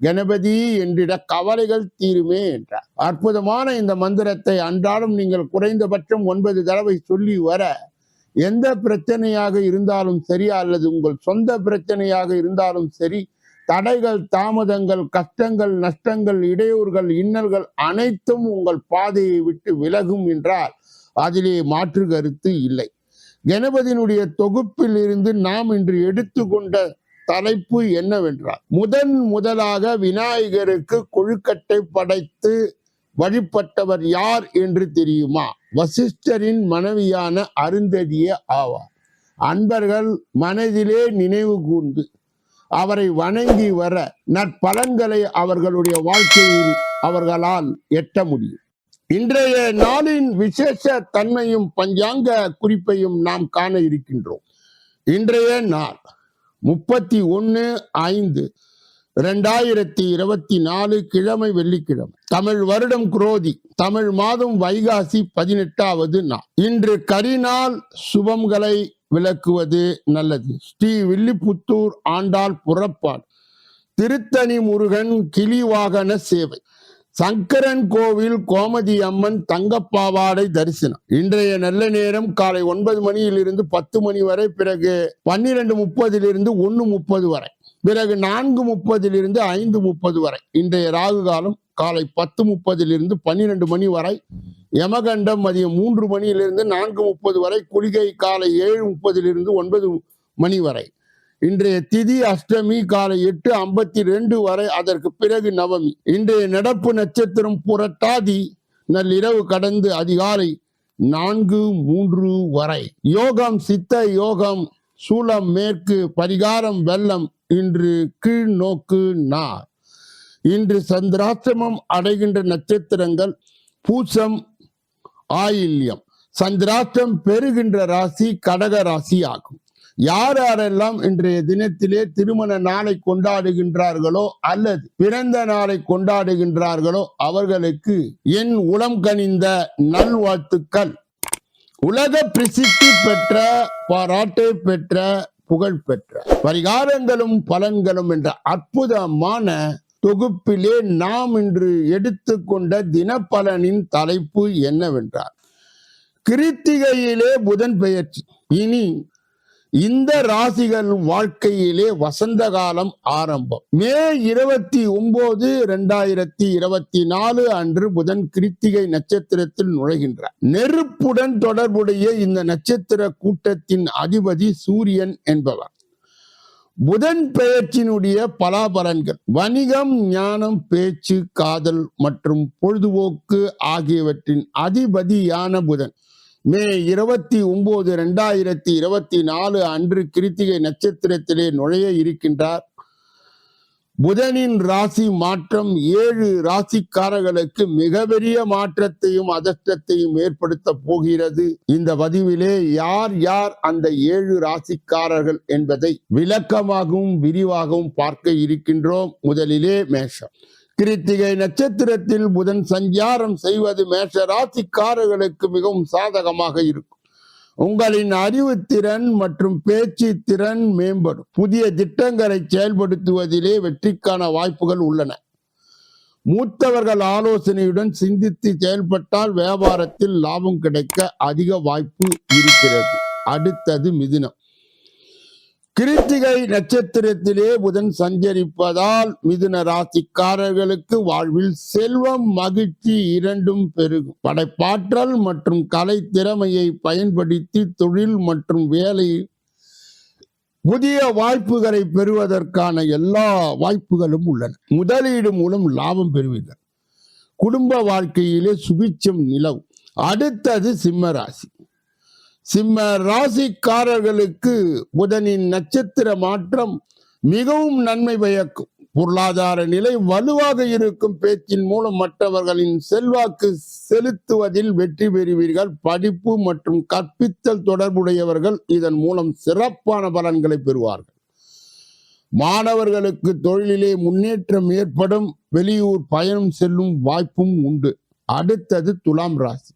கணபதி என்றிட கவலைகள் தீருமே என்றார். அற்புதமான இந்த மந்திரத்தை அன்றாடம் நீங்கள் குறைந்தபட்சம் ஒன்பது தடவை சொல்லி வர எந்த பிரச்சனையாக இருந்தாலும் சரி அல்லது உங்கள் சொந்த பிரச்சனையாக இருந்தாலும் சரி தடைகள் தாமதங்கள் கஷ்டங்கள் நஷ்டங்கள் இடையூறுகள் இன்னல்கள் அனைத்தும் உங்கள் பாதையை விட்டு விலகும் என்றால் அதிலே மாற்று கருத்து இல்லை. கணபதியினுடைய தொகுப்பில் இருந்து நாம் இன்று எடுத்துக்கொண்ட தலைப்பு என்னவென்றால் முதன் முதலாக விநாயகருக்கு கொழுக்கட்டை படைத்து வழிபட்டவர் யார் என்று தெரியுமா? வசிஷ்டரின் மனைவியான அருந்ததிய ஆவார். அன்பர்கள் மனதிலே நினைவு கூர்ந்து அவரை வணங்கி வர நற்பலன்களை அவர்களுடைய வாழ்க்கையில் அவர்களால் எட்ட முடியும். இன்றைய நாளின் விசேஷ தன்மையும் பஞ்சாங்க குறிப்பையும் நாம் காண இருக்கின்றோம். இன்றைய நாள் முப்பத்தி ஒன்று ஐந்து. ரெண்டாயிரத்தி இருபத்தி நாலு கிழமை வெள்ளிக்கிழமை. தமிழ் வருடம் குரோதி. தமிழ் மாதம் வைகாசி பதினெட்டாவது நாள். இன்று கரிநாள் சுபங்களை விளக்குவது நல்லது. ஸ்ரீ வில்லிபுத்தூர் ஆண்டாள் புறப்பாடு. திருத்தணி முருகன் கிளிவாகன சேவை. சங்கரன் கோவில் கோமதி அம்மன் தங்கப்பாவாடை தரிசனம். இன்றைய நல்ல நேரம் காலை ஒன்பது மணியிலிருந்து பத்து மணி வரை பிறகு பன்னிரண்டு முப்பதிலிருந்து ஒன்று முப்பது வரை பிறகு நான்கு முப்பதிலிருந்து ஐந்து முப்பது வரை. இன்றைய ராகு காலம் காலை பத்து முப்பதிலிருந்து பன்னிரண்டு மணி வரை யமகண்டம் மதியம் மூன்று மணியிலிருந்து நான்கு முப்பது வரை குளிகை காலை ஏழு முப்பதிலிருந்து ஒன்பது மணி வரை. இன்றைய திதி அஷ்டமி காலை எட்டு ஐம்பத்தி ரெண்டு வரை அதற்கு பிறகு நவமி. இன்றைய நடப்பு நட்சத்திரம் புரட்டாதி நள்ளிரவு கடந்து அதிகாலை நான்கு மூன்று வரை. யோகம் சித்த யோகம் சூலம் மேற்கு பரிகாரம் வெள்ளம் இன்று கீழ் நோக்கு நா இன்று சந்திராசிரமம் அடைகின்ற நட்சத்திரங்கள் பூசம் ஆயில்யம். சந்திராஷ்டம் பெறுகின்ற ராசி கடக ராசி ஆகும் யார் யாரெல்லாம் இன்றைய தினத்திலே திருமண நாளை கொண்டாடுகின்றார்களோ அல்லது பிறந்த நாளை கொண்டாடுகின்றார்களோ அவர்களுக்கு என் உளம் கனிந்த நல்வாழ்த்துக்கள். உலக பிரசித்தி பெற்ற பாராட்டை பெற்ற புகழ் பெற்ற பரிகாரங்களும் பலன்களும் என்ற அற்புதமான தொகுப்பிலே நாம் இன்று எடுத்துக்கொண்ட தினப்பலனின் தலைப்பு என்னவென்றால் கிருத்திகையிலே புதன் பெயர்ச்சி. இனி இந்த ராசிகள் வாழ்க்கையிலே வசந்த காலம் ஆரம்பம். மே இருபத்தி ஒன்பது இரண்டாயிரத்தி இருபத்தி நாலு அன்று புதன் கிருத்திகை நட்சத்திரத்தில் நுழைகின்றார். நெருப்புடன் தொடர்புடைய இந்த நட்சத்திர கூட்டத்தின் அதிபதி சூரியன் என்பவர். புதன் பெயர்ச்சியினுடைய பலாபலன்கள் வணிகம் ஞானம் பேச்சு காதல் மற்றும் பொழுதுபோக்கு ஆகியவற்றின் அதிபதியான புதன். மே இருபத்தி ஒன்பது ரெண்டாயிரத்தி இருபத்தி நாலு அன்று கிருத்திகை நட்சத்திரத்திலே நுழைய இருக்கின்றார். புதனின் ராசி மாற்றம் ஏழு ராசிக்காரர்களுக்கு மிகப்பெரிய மாற்றத்தையும் அதிர்ஷ்டத்தையும் ஏற்படுத்த போகிறது. இந்த பதிவிலே யார் யார் அந்த ஏழு ராசிக்காரர்கள் என்பதை விளக்கமாகவும் விரிவாகவும் பார்க்க இருக்கின்றோம். முதலிலே மேஷம். கிருத்திகை நட்சத்திரத்தில் புதன் சஞ்சாரம் செய்வது மேஷ ராசிக்காரர்களுக்கு மிகவும் சாதகமாக இருக்கும். உங்களின் அறிவுத்திறன் மற்றும் பேச்சு திறன் மேம்படும். புதிய திட்டங்களை செயல்படுத்துவதிலே வெற்றிக்கான வாய்ப்புகள் உள்ளன. மூத்தவர்கள் ஆலோசனையுடன் சிந்தித்து செயல்பட்டால் வியாபாரத்தில் லாபம் கிடைக்க அதிக வாய்ப்பு இருக்கிறது. அடுத்தது மிதுனம். கிருத்திகை நட்சத்திரத்திலே புதன் சஞ்சரிப்பதால் மிதுன ராசிக்காரர்களுக்கு வாழ்வில் செல்வம் மகிழ்ச்சி இரண்டும் பெருகும். படைப்பாற்றல் மற்றும் கலை திறமையை பயன்படுத்தி தொழில் மற்றும் வேலை புதிய வாய்ப்புகளை பெறுவதற்கான எல்லா வாய்ப்புகளும் உள்ளன. முதலீடு மூலம் லாபம் பெறுவீர்கள். குடும்ப வாழ்க்கையிலே சுபிச்சம் நிலவும். அடுத்தது சிம்ம ராசி. சிம்ம ராசிக்காரர்களுக்கு புதனின் நட்சத்திர மாற்றம் மிகவும் நன்மை பயக்கும். பொருளாதார நிலை வலுவாக இருக்கும். பேச்சின் மூலம் மற்றவர்களின் செல்வாக்கு செலுத்துவதில் வெற்றி பெறுவீர்கள். படிப்பு மற்றும் கற்பித்தல் தொடர்புடையவர்கள் இதன் மூலம் சிறப்பான பலன்களை பெறுவார்கள். மாணவர்களுக்கு தொழிலிலே முன்னேற்றம் ஏற்படும். வெளியூர் பயணம் செல்லும் வாய்ப்பும் உண்டு. அடுத்தது துலாம் ராசி.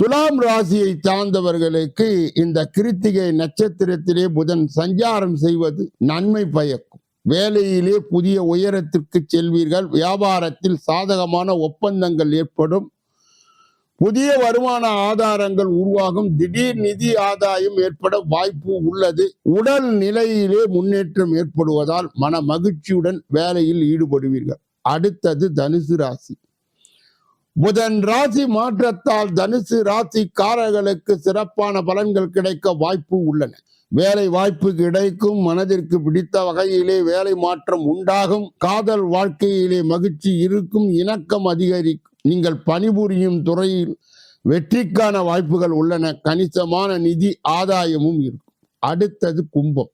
துலாம் ராசியை சார்ந்தவர்களுக்கு இந்த கிருத்திகை நட்சத்திரத்திலே புதன் சஞ்சாரம் செய்வது நன்மை பயக்கும். வேலையிலே புதிய உயரத்திற்கு செல்வீர்கள். வியாபாரத்தில் சாதகமான ஒப்பந்தங்கள் ஏற்படும். புதிய வருமான ஆதாரங்கள் உருவாகும். திடீர் நிதி ஆதாயம் ஏற்பட வாய்ப்பு உள்ளது. உடல் நிலையிலே முன்னேற்றம் ஏற்படுவதால் மன மகிழ்ச்சியுடன் வேலையில் ஈடுபடுவீர்கள். அடுத்தது தனுசு ராசி. புதன் ராசி மாற்றத்தால் தனுசு ராசிக்காரர்களுக்கு சிறப்பான பலன்கள் கிடைக்க வாய்ப்பு உள்ளன. வேலை வாய்ப்பு கிடைக்கும் மனதிற்கு பிடித்த வகையிலே வேலை மாற்றம் உண்டாகும் காதல் வாழ்க்கையிலே மகிழ்ச்சி இருக்கும் இணக்கம் அதிகரிக்கும். நீங்கள் பணிபுரியும் துறையில் வெற்றிக்கான வாய்ப்புகள் உள்ளன கணிசமான நிதி ஆதாயமும் இருக்கும். அடுத்தது கும்பம்.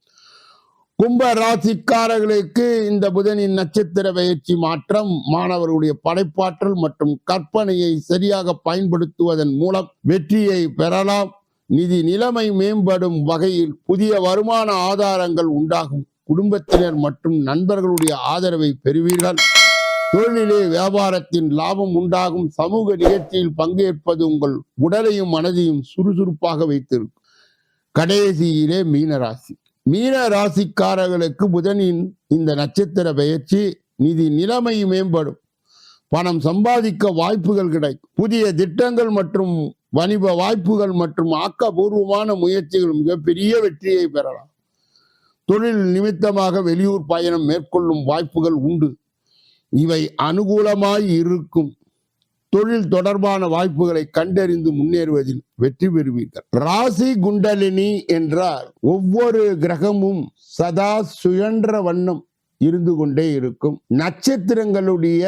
கும்ப ராசிக்காரர்களுக்கு இந்த புதனின் நட்சத்திர பயிற்சி மாற்றம் மாணவர்களுடைய படைப்பாற்றல் மற்றும் கற்பனையை சரியாக பயன்படுத்துவதன் மூலம் வெற்றியை பெறலாம். நிதி நிலைமை மேம்படும் வகையில் புதிய வருமான ஆதாரங்கள் உண்டாகும். குடும்பத்தினர் மற்றும் நண்பர்களுடைய ஆதரவை பெறுவீர்கள். தொழிலே வியாபாரத்தின் லாபம் உண்டாகும். சமூக நிகழ்ச்சியில் பங்கேற்பது உங்கள் உடலையும் மனதையும் சுறுசுறுப்பாக வைத்திருக்கும். கடைசியிலே மீனராசி. மீன ராசிக்காரர்களுக்கு புதனின் இந்த நட்சத்திர பெயர்ச்சி நிதி நிலைமை மேம்படும். பணம் சம்பாதிக்க வாய்ப்புகள் கிடைக்கும். புதிய திட்டங்கள் மற்றும் வணிப வாய்ப்புகள் மற்றும் ஆக்கபூர்வமான முயற்சிகள் மிகப்பெரிய வெற்றியை பெறலாம். தொழில் நிமித்தமாக வெளியூர் பயணம் மேற்கொள்ளும் வாய்ப்புகள் உண்டு. இவை அனுகூலமாய் இருக்கும். தொழில் தொடர்பான வாய்ப்புகளை கண்டறிந்து முன்னேறுவதில் வெற்றி பெறுவீர்கள். ராசி குண்டலினி என்றால் ஒவ்வொரு கிரகமும் சதா சுயன்ற வண்ணம் இருந்து கொண்டே இருக்கும். நட்சத்திரங்களுடைய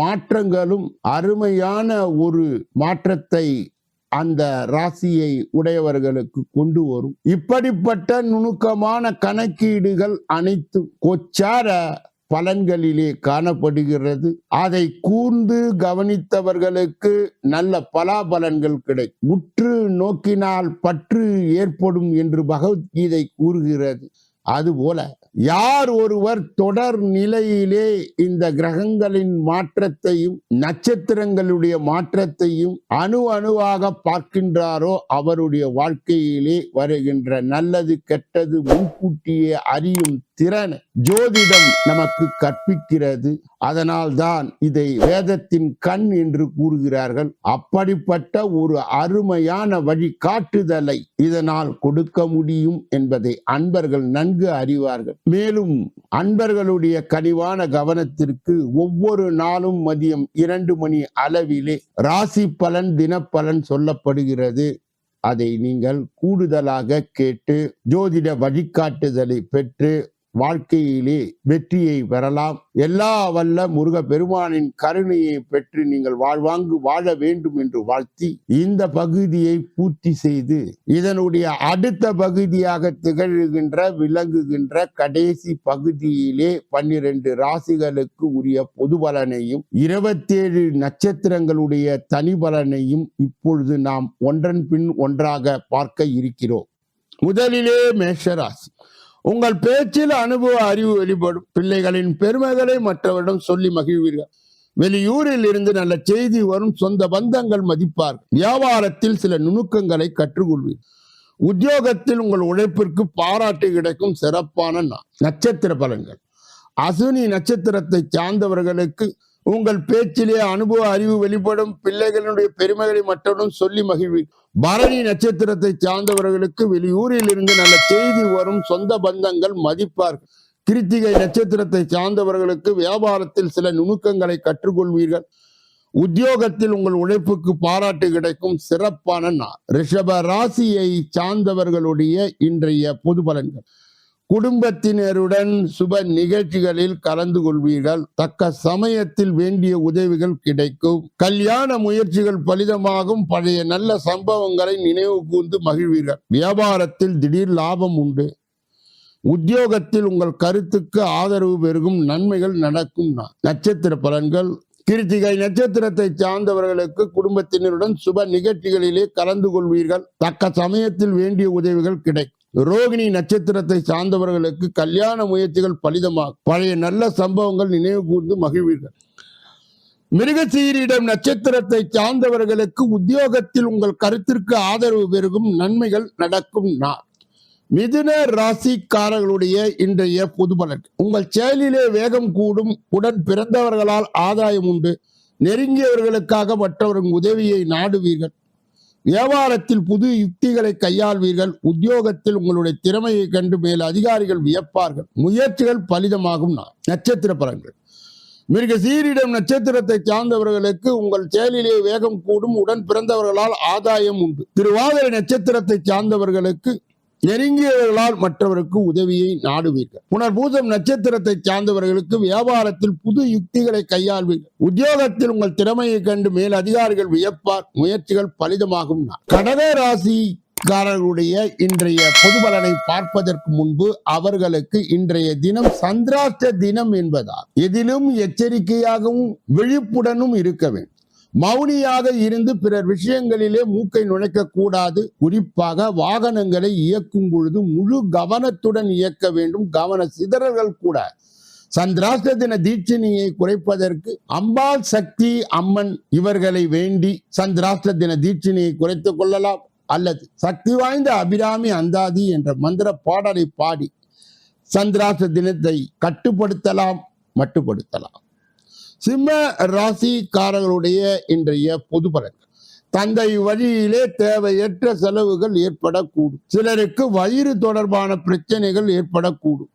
மாற்றங்களும் அருமையான ஒரு மாற்றத்தை அந்த ராசியை உடையவர்களுக்கு கொண்டு வரும். இப்படிப்பட்ட நுணுக்கமான கணக்கீடுகள் அனைத்தும் கொச்சார பலன்களிலே காணப்படுகிறது. அதை கூர்ந்து கவனித்தவர்களுக்கு நல்ல பலாபலன்கள் கிடைக்கும். உற்று நோக்கினால் பற்று ஏற்படும் என்று பகவத்கீதை கூறுகிறது. அதுபோல யார் ஒருவர் தொடர் நிலையிலே இந்த கிரகங்களின் மாற்றத்தையும் நட்சத்திரங்களுடைய மாற்றத்தையும் அணு அணுவாக பார்க்கின்றாரோ அவருடைய வாழ்க்கையிலே வருகின்ற நல்லது கெட்டது முன்கூட்டியே அறியும் திறன் ஜோதிடம் நமக்கு கற்பிக்கிறது. அதனால் தான் இதை வேதத்தின் கண் என்று கூறுகிறார்கள். அப்படிப்பட்ட ஒரு அருமையான வழிகாட்டுதலை இதனால் கொடுக்க முடியும் என்பதை அன்பர்கள் நன்கு அறிவார்கள். மேலும் அன்பர்களுடைய கனிவான கவனத்திற்கு ஒவ்வொரு நாளும் மதியம் இரண்டு மணி அளவிலே ராசி பலன் தினப்பலன் சொல்லப்படுகிறது. அதை நீங்கள் கூடுதலாக கேட்டு ஜோதிட வழிகாட்டுதலை பெற்று வாழ்க்கையிலே வெற்றியை பெறலாம். எல்லா வல்ல முருக பெருமானின் கருணையை பெற்று நீங்கள் வாழ்வாங்கு வாழ வேண்டும் என்று வாழ்த்தி இந்த பகுதியை பூர்த்தி செய்து இதனுடைய அடுத்த பகுதியாக திகழ்கின்ற விளங்குகின்ற கடைசி பகுதியிலே பன்னிரண்டு ராசிகளுக்கு உரிய பொது பலனையும் இருபத்தேழு நட்சத்திரங்களுடைய தனி பலனையும் இப்பொழுது நாம் ஒன்றன் பின் ஒன்றாக பார்க்க இருக்கிறோம். முதலிலே மேஷராசி. உங்கள் பேச்சில் அனுபவ அறிவு வெளிப்படும். பிள்ளைகளின் பெருமைகளை மற்றவரிடம் சொல்லி மகிழ்வீர்கள். வெளியூரில் இருந்து நல்ல செய்தி வரும் சொந்த பந்தங்கள் மதிப்பார்கள். வியாபாரத்தில் சில நுணுக்கங்களை கற்றுக்கொள்வீர்கள். உத்தியோகத்தில் உங்கள் உழைப்பிற்கு பாராட்டு கிடைக்கும் சிறப்பான நட்சத்திர பலன்கள். அசுனி நட்சத்திரத்தை சார்ந்தவர்களுக்கு உங்கள் பேச்சிலே அனுபவ அறிவு வெளிப்படும். பிள்ளைகளுடைய பெருமைகளை மற்றவரும் சொல்லி மகிழ்வி பரணி நட்சத்திரத்தை சார்ந்தவர்களுக்கு வெளியூரில் இருந்து நல்ல செய்தி வரும் சொந்த பந்தங்கள் மதிப்பார்கள் கிருத்திகை நட்சத்திரத்தை சார்ந்தவர்களுக்கு வியாபாரத்தில் சில நுணுக்கங்களை கற்றுக்கொள்வீர்கள். உத்தியோகத்தில் உங்கள் உழைப்புக்கு பாராட்டு கிடைக்கும். சிறப்பான நாள். ரிஷப ராசியை சார்ந்தவர்களுடைய இன்றைய பொது பலன்கள். குடும்பத்தினருடன் சுப நிகழ்ச்சிகளில் கலந்து கொள்வீர்கள். தக்க சமயத்தில் வேண்டிய உதவிகள் கிடைக்கும். கல்யாண முயற்சிகள் பலிதமாகும். பழைய நல்ல சம்பவங்களை நினைவு கூர்ந்து மகிழ்வீர்கள். வியாபாரத்தில் திடீர் லாபம் உண்டு. உத்தியோகத்தில் உங்கள் கருத்துக்கு ஆதரவு பெருகும். நன்மைகள் நடக்கும். நட்சத்திர பலன்கள். கிருத்திகை நட்சத்திரத்தை சார்ந்தவர்களுக்கு குடும்பத்தினருடன் சுப நிகழ்ச்சிகளிலே கலந்து கொள்வீர்கள். தக்க சமயத்தில் வேண்டிய உதவிகள் கிடைக்கும். ரோகிணி நட்சத்திரத்தை சார்ந்தவர்களுக்கு கல்யாண முயற்சிகள் பலிதமாகும் பழைய நல்ல சம்பவங்கள் நினைவு கூர்ந்து மகிழ்வீர்கள். மிருகசீரிடம் நட்சத்திரத்தை சார்ந்தவர்களுக்கு உத்தியோகத்தில் உங்கள் கருத்திற்கு ஆதரவு பெருகும் நன்மைகள் நடக்கும் நாள் மிதுன ராசிக்காரர்களுடைய இன்றைய பொது பலன். உங்கள் செயலிலே வேகம் கூடும் உடன் பிறந்தவர்களால் ஆதாயம் உண்டு. நெருங்கியவர்களுக்காக மற்றவரின் உதவியை நாடுவீர்கள். வியாபாரத்தில் புது யுக்திகளை கையாள்வீர்கள். உத்தியோகத்தில் உங்களுடைய திறமையை கண்டு மேல் அதிகாரிகள் வியப்பார்கள். முயற்சிகள் பலிதமாகும் நான் நட்சத்திர பலன்கள். மிருக சீரிடம் நட்சத்திரத்தை சார்ந்தவர்களுக்கு உங்கள் செயலிலே வேகம் கூடும். உடன் பிறந்தவர்களால் ஆதாயம் உண்டு. திருவாதிரை நட்சத்திரத்தை சார்ந்தவர்களுக்கு நெருங்கியவர்களால் மற்றவருக்கு உதவியை நாடுவீர்கள். புனர்பூசம் நட்சத்திரத்தை சார்ந்தவர்களுக்கு வியாபாரத்தில் புது யுக்திகளை கையாள்வீர்கள். உத்தியோகத்தில் உங்கள் திறமையை கண்டு மேல் அதிகாரிகள் வியப்பார் முயற்சிகள் பலிதமாகும். நாள். கடக ராசிக்காரர்களுடைய இன்றைய பொது பலனை பார்ப்பதற்கு முன்பு அவர்களுக்கு இன்றைய தினம் சந்திராஷ்ட தினம் என்பதால் எதிலும் எச்சரிக்கையாகவும் விழிப்புடனும் இருக்க வேண்டும். மௌனியாக இருந்து பிறர் விஷயங்களிலே மூக்கை நுழைக்க கூடாது. குறிப்பாக வாகனங்களை இயக்கும் பொழுது முழு கவனத்துடன் இயக்க வேண்டும். கவன சிதறல்கள் கூட. சந்திராஷ்ட தின தீட்சணியை குறைப்பதற்கு அம்பாள் சக்தி அம்மன் இவர்களை வேண்டி சந்திராஷ்ட தின தீட்சணியை குறைத்துக் கொள்ளலாம். அல்லது சக்தி வாய்ந்த அபிராமி அந்தாதி என்ற மந்திர பாடலை பாடி சந்திராஷ்ட தினத்தை கட்டுப்படுத்தலாம் மட்டுப்படுத்தலாம். சிம்ம ராசிக்காரர்களுடைய இன்றைய பொது பலன்கள். தந்தை வழியிலே தேவையற்ற செலவுகள் ஏற்படக்கூடும். சிலருக்கு வயிறு தொடர்பான பிரச்சனைகள் ஏற்படக்கூடும்.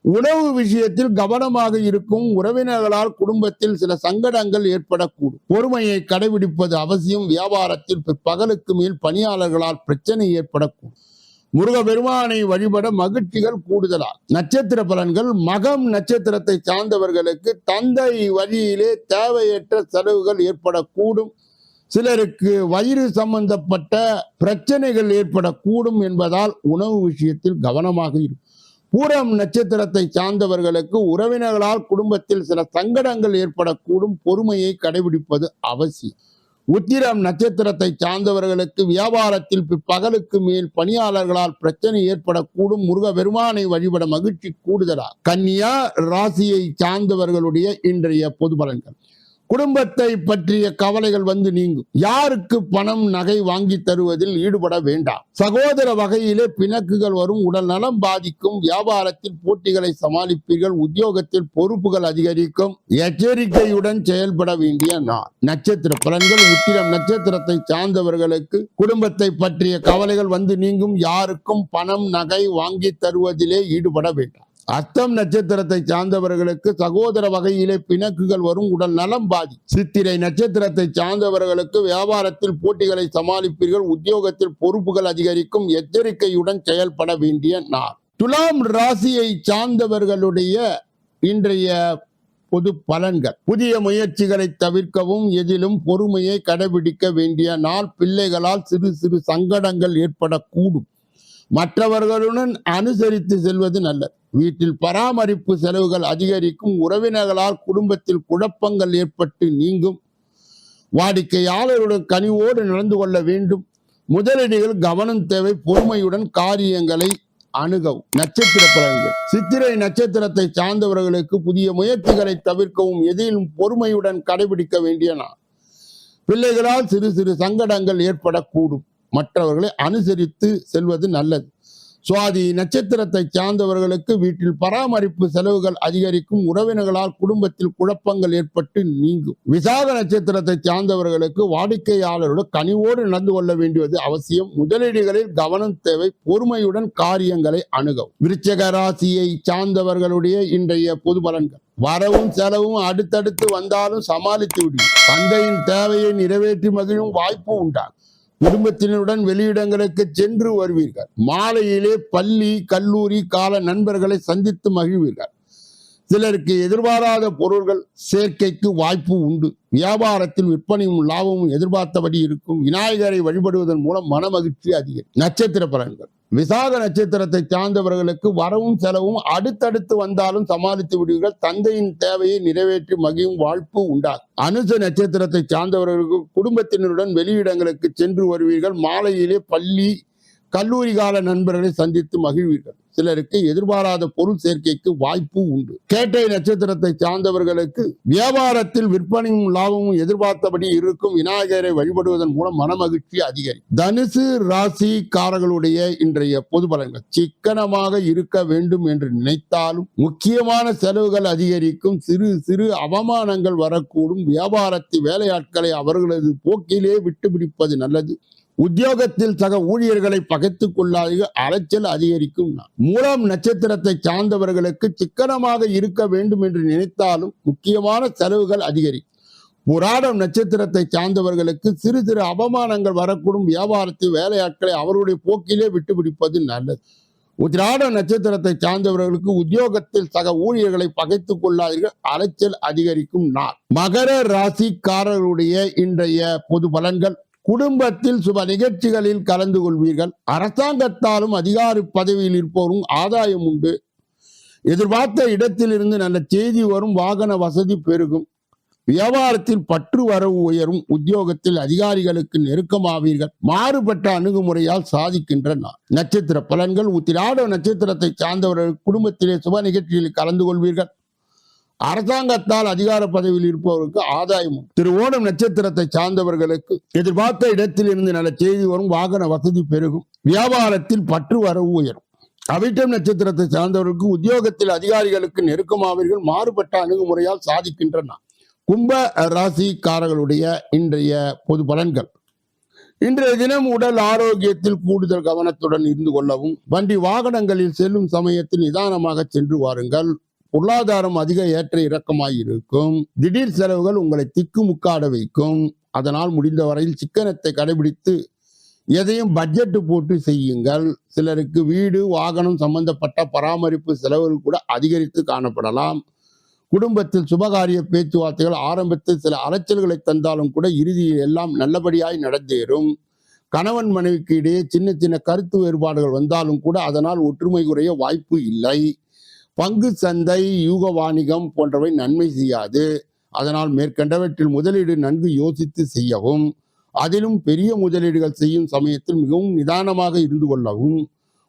உணவு விஷயத்தில் கவனமாக இருக்கும் உறவினர்களால் குடும்பத்தில் சில சங்கடங்கள் ஏற்படக்கூடும். பொறுமையை கடைபிடிப்பது அவசியம். வியாபாரத்தில் பகலுக்கு மேல் பணியாளர்களால் பிரச்சனை ஏற்படக்கூடும். முருக பெருமானை வழிபட மகிழ்ச்சிகள் கூடுதலா? நட்சத்திர பலன்கள் மகம் நட்சத்திரத்தை சார்ந்தவர்களுக்கு தந்தை வழியிலே தேவையற்ற செலவுகள் ஏற்படக்கூடும். சிலருக்கு வயிறு சம்பந்தப்பட்ட பிரச்சனைகள் ஏற்படக்கூடும் என்பதால் உணவு விஷயத்தில் கவனமாக இருக்கும் பூரம் நட்சத்திரத்தை சார்ந்தவர்களுக்கு உறவினர்களால் குடும்பத்தில் சில சங்கடங்கள் ஏற்படக்கூடும். பொறுமையை கடைபிடிப்பது அவசியம். உத்திரம் நட்சத்திரத்தை சார்ந்தவர்களுக்கு வியாபாரத்தில் பகலுக்கு மேல் பணியாளர்களால் பிரச்சனை ஏற்படக்கூடும். முருக பெருமானை வழிபட மகிழ்ச்சி கூடுதலா கன்னியா ராசியை சார்ந்தவர்களுடைய இன்றைய பொது பலன்கள். குடும்பத்தை பற்றிய கவலைகள் வந்து நீங்கும். யாருக்கு பணம் நகை வாங்கி தருவதில் ஈடுபட வேண்டாம். சகோதர வகையிலே பிணக்குகள் வரும் உடல் நலம் பாதிக்கும் வியாபாரத்தில் போட்டிகளை சமாளிப்பீர்கள் உத்தியோகத்தில் பொறுப்புகள் அதிகரிக்கும் எச்சரிக்கையுடன் செயல்பட வேண்டிய நாள். நட்சத்திர பலன்கள் உத்திரம் நட்சத்திரத்தை சார்ந்தவர்களுக்கு குடும்பத்தை பற்றிய கவலைகள் வந்து நீங்கும். யாருக்கும் பணம் நகை வாங்கி தருவதிலே ஈடுபட வேண்டாம். அர்த்தம் நட்சத்திரத்தை சார்ந்தவர்களுக்கு சகோதர வகையிலே பிணக்குகள் வரும் உடல் நலம் பாதி. சித்திரை நட்சத்திரத்தை சார்ந்தவர்களுக்கு வியாபாரத்தில் போட்டிகளை சமாளிப்பீர்கள் உத்தியோகத்தில் பொறுப்புகள் அதிகரிக்கும் எச்சரிக்கையுடன் செயல்பட வேண்டிய நாள். துலாம் ராசியை சார்ந்தவர்களுடைய இன்றைய பொது பலன்கள். புதிய முயற்சிகளை தவிர்க்கவும் எதிலும் பொறுமையை கடைபிடிக்க வேண்டிய நாள். பிள்ளைகளால் சிறு சிறு சங்கடங்கள் ஏற்படக்கூடும். மற்றவர்களுடன் அனுசரித்து செல்வது நல்லது. வீட்டில் பராமரிப்பு செலவுகள் அதிகரிக்கும். உறவினர்களால் குடும்பத்தில் குழப்பங்கள் ஏற்பட்டு நீங்கும். வாடிக்கையாளருடன் கனிவோடு நடந்து கொள்ள வேண்டும். முதலீடுகள் கவனம் தேவை பொறுமையுடன் காரியங்களை அணுகவும். நட்சத்திர பலன்கள். சித்திரை நட்சத்திரத்தை சார்ந்தவர்களுக்கு புதிய முயற்சிகளை தவிர்க்கவும். எதிலும் பொறுமையுடன் கடைபிடிக்க வேண்டிய நாள். பிள்ளைகளால் சிறு சிறு சங்கடங்கள் ஏற்படக்கூடும். மற்றவர்களை அனுசரித்து செல்வது நல்லது. சுவாதி நட்சத்திரத்தை சார்ந்தவர்களுக்கு வீட்டில் பராமரிப்பு செலவுகள் அதிகரிக்கும். உறவினர்களால் குடும்பத்தில் குழப்பங்கள் ஏற்பட்டு நீங்கும். விசாக நட்சத்திரத்தை சார்ந்தவர்களுக்கு வாடிக்கையாளருடன் கனிவோடு நடந்து கொள்ள வேண்டியது அவசியம். முதலீடுகளில் கவனம் தேவை. பொறுமையுடன் காரியங்களை அணுகவும். விருச்சக ராசியை சார்ந்தவர்களுடைய இன்றைய பொது பலன்கள். வரவும் செலவும் அடுத்தடுத்து வந்தாலும் சமாளித்து விடும் தந்தையின் தேவையை நிறைவேற்றி மகிழும் வாய்ப்பு உண்டாகும். குடும்பத்தினருடன் வெளியிடங்களுக்கு சென்று வருவீர்கள். மாலையிலே பள்ளி கல்லூரி கால நண்பர்களை சந்தித்து மகிழ்வீர்கள். சிலருக்கு எதிர்பாராத பொருள்கள் சேர்க்கைக்கு வாய்ப்பு உண்டு. வியாபாரத்தில் விற்பனையும் லாபமும் எதிர்பார்த்தபடி இருக்கும். விநாயகரை வழிபடுவதன் மூலம் மன மகிழ்ச்சி அதிகம். நட்சத்திர பலன்கள். விசாக நட்சத்திரத்தை சார்ந்தவர்களுக்கு வரவும் செலவும் அடுத்தடுத்து வந்தாலும் சமாளித்து விடுவீர்கள். தந்தையின் தேவையை நிறைவேற்றி மகிழும் வாழ்ப்பு உண்டாகும். அனுச நட்சத்திரத்தை சார்ந்தவர்களுக்கு குடும்பத்தினருடன் வெளியிடங்களுக்கு சென்று வருவீர்கள். மாலையிலே பள்ளி கல்லூரி கால நண்பர்களை சந்தித்து மகிழ்வீர்கள். சிலருக்கு எதிர்பாராத பொருள் சேர்க்கைக்கு வாய்ப்பு உண்டு. கேட்டை நட்சத்திரத்தை சார்ந்தவர்களுக்கு வியாபாரத்தில் விற்பனையும் லாபமும் எதிர்பார்த்தபடி இருக்கும் விநாயகரை வழிபடுவதன் மூலம் மனமகிழ்ச்சி அதிகரிக்கும். தனுசு ராசிக்காரர்களுடைய இன்றைய பொது பலன்கள் சிக்கனமாக இருக்க வேண்டும் என்று நினைத்தாலும் முக்கியமான செலவுகள் அதிகரிக்கும் சிறு சிறு அவமானங்கள் வரக்கூடும். வியாபாரத்தை வேலையாட்களை அவர்களது போக்கிலே விட்டுபிடிப்பது நல்லது. உத்தியோகத்தில் சக ஊழியர்களை பகைத்துக் கொள்ளாது அலைச்சல் அதிகரிக்கும் மூலம் நட்சத்திரத்தை சார்ந்தவர்களுக்கு சிக்கனமாக இருக்க வேண்டும் என்று நினைத்தாலும் முக்கியமான செலவுகள் அதிகரிக்கும். புராடம் நட்சத்திரத்தை சார்ந்தவர்களுக்கு சிறு சிறு அவமானங்கள் வரக்கூடும். வியாபாரத்தில் வேலையாட்களை அவருடைய போக்கிலே விட்டுபிடிப்பது நல்லது. உத்திராட நட்சத்திரத்தை சார்ந்தவர்களுக்கு உத்தியோகத்தில் சக ஊழியர்களை பகைத்துக் கொள்ளாதீர்கள் அலைச்சல் அதிகரிக்கும் நாள் மகர ராசிக்காரர்களுடைய இன்றைய பொது பலன்கள் குடும்பத்தில் சுப நிகழ்ச்சிகளில் கலந்து கொள்வீர்கள். அரசாங்கத்தாலும் அதிகார பதவியில் இருப்போரும் ஆதாயம் உண்டு. எதிர்பார்த்த இடத்திலிருந்து நல்ல செய்தி வரும் வாகன வசதி பெருகும். வியாபாரத்தில் பற்று வரவு உயரும் உத்தியோகத்தில் அதிகாரிகளுக்கு நெருக்கமாவீர்கள். மாறுபட்ட அணுகுமுறையால் சாதிக்கின்ற நட்சத்திர பலன்கள் உத்திராட நட்சத்திரத்தை சார்ந்தவர்கள் குடும்பத்திலே சுப நிகழ்ச்சிகளில் கலந்து கொள்வீர்கள். அரசாங்கத்தால் அதிகார பதவியில் இருப்பவருக்கு ஆதாயம் திரு திருவோணம் நட்சத்திரத்தை சார்ந்தவர்களுக்கு எதிர்பார்த்த இடத்திலிருந்து நல்ல செய்தி வரும் வாகன வசதி பெருகும் வியாபாரத்தில் பற்று வரவு உயரும். அவிட்டம் நட்சத்திரத்தை சார்ந்தவர்களுக்கு உத்தியோகத்தில் அதிகாரிகளுக்கு நெருக்கமாவீர்கள் மாறுபட்ட அணுகுமுறையால் சாதிக்கின்றன. கும்ப ராசிக்காரர்களுடைய இன்றைய பொது பலன்கள். இன்றைய தினம் உடல் ஆரோக்கியத்தில் கூடுதல் கவனத்துடன் இருந்து கொள்ளவும் வண்டி வாகனங்களில் செல்லும் சமயத்தில் நிதானமாக சென்று வாருங்கள். பொருளாதாரம் அதிக ஏற்ற இறக்கமாய் இருக்கும் திடீர் செலவுகள் உங்களை திக்குமுக்காட வைக்கும். அதனால் முடிந்த வரையில் சிக்கனத்தை கடைபிடித்து எதையும் பட்ஜெட்டு போட்டு செய்யுங்கள். சிலருக்கு வீடு வாகனம் சம்பந்தப்பட்ட பராமரிப்பு செலவுகள் கூட அதிகரித்து காணப்படலாம். குடும்பத்தில் சுபகாரிய பேச்சுவார்த்தைகள் ஆரம்பத்தில் சில அலைச்சல்களை தந்தாலும் கூட இறுதியில் எல்லாம் நல்லபடியாய் நடந்தேறும். கணவன் மனைவிக்கு இடையே சின்ன சின்ன கருத்து வேறுபாடுகள் வந்தாலும் கூட அதனால் ஒற்றுமை குறைய வாய்ப்பு இல்லை. பங்கு சந்தை யூக வாணிகம் போன்றவை நன்மை செய்யாது. அதனால் மேற்கண்டவற்றில் முதலீடு நன்கு யோசித்து செய்யவும் அதிலும் பெரிய முதலீடுகள் செய்யும் சமயத்தில் மிகவும் நிதானமாக இருந்து கொள்ளவும்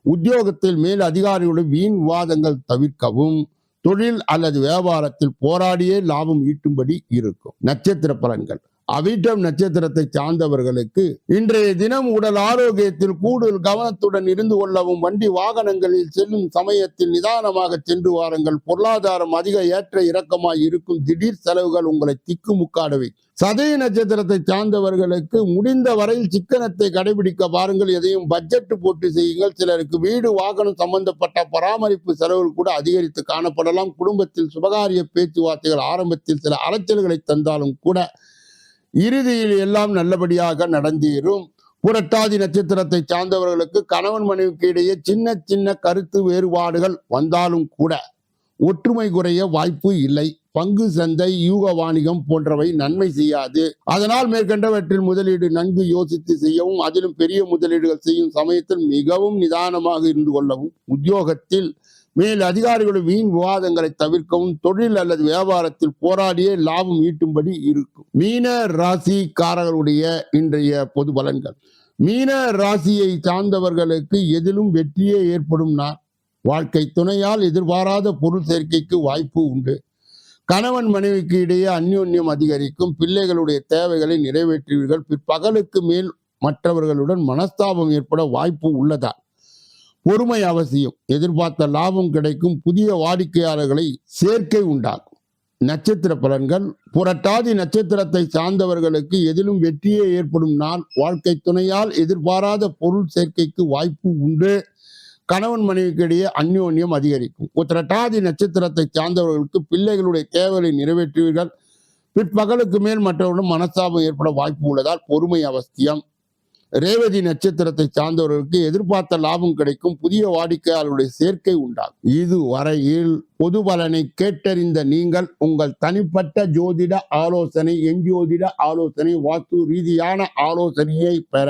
உத்தியோகத்தில் மேல் அதிகாரிகளுடன் வீண் விவாதங்கள் தவிர்க்கவும் தொழில் அல்லது வியாபாரத்தில் போராடியே லாபம் ஈட்டும்படி இருக்கும். நட்சத்திர பலன்கள். அவிட்டம் நட்சத்திரத்தை சார்ந்தவர்களுக்கு இன்றைய தினம் உடல் ஆரோக்கியத்தில் கூடுதல் கவனத்துடன் இருந்து கொள்ளவும் வண்டி வாகனங்களில் செல்லும் சமயத்தில் நிதானமாக சென்று வாருங்கள். பொருளாதாரம் அதிக ஏற்ற இறக்கமாய் இருக்கும். திடீர் செலவுகள் உங்களை திக்குமுக்காடவை சதய நட்சத்திரத்தை சார்ந்தவர்களுக்கு முடிந்த வரையில் சிக்கனத்தை கடைபிடிக்க பாருங்கள் எதையும் பட்ஜெட் போட்டு செய்யுங்கள். சிலருக்கு வீடு வாகனம் சம்பந்தப்பட்ட பராமரிப்பு செலவுகள் கூட அதிகரித்து காணப்படலாம். குடும்பத்தில் சுபகாரிய பேச்சுவார்த்தைகள் ஆரம்பத்தில் சில அலைச்சல்களை தந்தாலும் கூட இறுதியில் எல்லாம் நல்லபடியாக நடந்தேறும். புரட்டாதி நட்சத்திரத்தை சார்ந்தவர்களுக்கு கணவன் மனைவிக்கு இடையே சின்ன சின்ன கருத்து வேறுபாடுகள் வந்தாலும் கூட ஒற்றுமை குறைய வாய்ப்பு இல்லை. பங்கு சந்தை யூக வாணிகம் போன்றவை நன்மை செய்யாது. அதனால் மேற்கண்டவற்றில் முதலீடு நன்கு யோசித்து செய்யவும் அதிலும் பெரிய முதலீடுகள் செய்யும் சமயத்தில் மிகவும் நிதானமாக இருந்து கொள்ளவும் உத்தியோகத்தில் மேல் அதிகாரிகளுடைய வீண் விவாதங்களை தவிர்க்கவும் தொழில் அல்லது வியாபாரத்தில் போராடியே லாபம் ஈட்டும்படி இருக்கும். மீன ராசிக்காரர்களுடைய இன்றைய பொது பலன்கள். மீன ராசியை சார்ந்தவர்களுக்கு எதிலும் வெற்றியே ஏற்படும் நாள் வாழ்க்கை துணையால் எதிர்பாராத பொருள் சேர்க்கைக்கு வாய்ப்பு உண்டு. கணவன் மனைவிக்கு இடையே அந்யோன்யம் அதிகரிக்கும். பிள்ளைகளுடைய தேவைகளை நிறைவேற்றுவீர்கள். பிற்பகலுக்கு மேல் மற்றவர்களுடன் மனஸ்தாபம் ஏற்பட வாய்ப்பு உள்ளதா? பொறுமை அவசியம். எதிர்பார்த்த லாபம் கிடைக்கும். புதிய வாடிக்கையாளர்களை சேர்க்கை உண்டாகும் நட்சத்திர பலன்கள். புரட்டாதி நட்சத்திரத்தை சார்ந்தவர்களுக்கு எதிலும் வெற்றியே ஏற்படும். நாள் வாழ்க்கை துணையால் எதிர்பாராத பொருள் சேர்க்கைக்கு வாய்ப்பு உண்டு. கணவன் மனைவிக்கு இடையே அந்யோன்யம் அதிகரிக்கும். உத்திரட்டாதி நட்சத்திரத்தை சார்ந்தவர்களுக்கு பிள்ளைகளுடைய தேவைகளை நிறைவேற்றுவீர்கள். பிற்பகலுக்கு மேல் மற்றவர்களும் மனஸ்தாபம் ஏற்பட வாய்ப்பு உள்ளதால் பொறுமை அவசியம். ரேவதி நட்சத்திரத்தை சார்ந்தவர்களுக்கு எதிர்பார்த்த லாபம் கிடைக்கும். புதிய வாடிக்கையாளருடைய சேர்க்கை உண்டாகும். இதுவரையில் பொது பலனை கேட்டறிந்த நீங்கள் உங்கள் தனிப்பட்ட ஜோதிட ஆலோசனை எஞ்சோதிட ஆலோசனை வாஸ்து ரீதியான ஆலோசனையை பெற